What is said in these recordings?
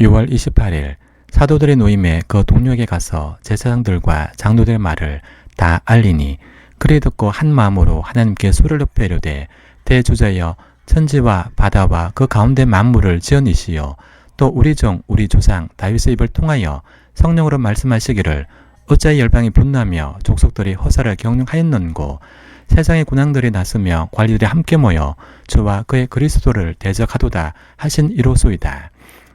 6월 28일 사도들의 노임에 그 동료에게 가서 제사장들과 장로들의 말을 다 알리니 그리 듣고 한 마음으로 하나님께 소를 높여 이르되 대주자여 천지와 바다와 그 가운데 만물을 지어니시여 또 우리 종 우리 조상 다윗의 입을 통하여 성령으로 말씀하시기를 어찌 열방이 분나며 족속들이 허사를 경영하였는고 세상의 군왕들이 나서며 관리들이 함께 모여 주와 그의 그리스도를 대적하도다 하신 이로소이다.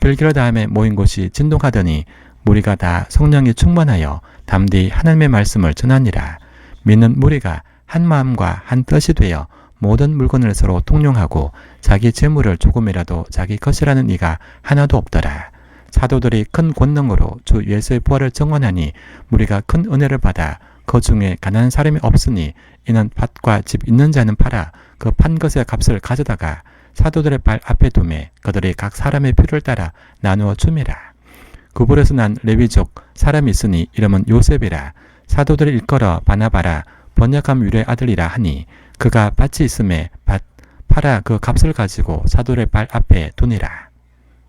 별기로 다음에 모인 곳이 진동하더니 무리가 다 성령이 충만하여 담대히 하나님의 말씀을 전하니라. 믿는 무리가 한 마음과 한 뜻이 되어 모든 물건을 서로 통용하고 자기 재물을 조금이라도 자기 것이라는 이가 하나도 없더라. 사도들이 큰 권능으로 주 예수의 부활을 증언하니 무리가 큰 은혜를 받아 그 중에 가난한 사람이 없으니 이는 밭과 집 있는 자는 팔아 그 판 것의 값을 가져다가 사도들의 발 앞에 두매 그들이 각 사람의 필요를 따라 나누어 줌이라. 구불에서 난 레위족 사람이 있으니 이름은 요셉이라 사도들을 일컬어 바나바라 번역함 유래 아들이라 하니 그가 밭이 있음에 밭 팔아 그 값을 가지고 사도의 발 앞에 두니라.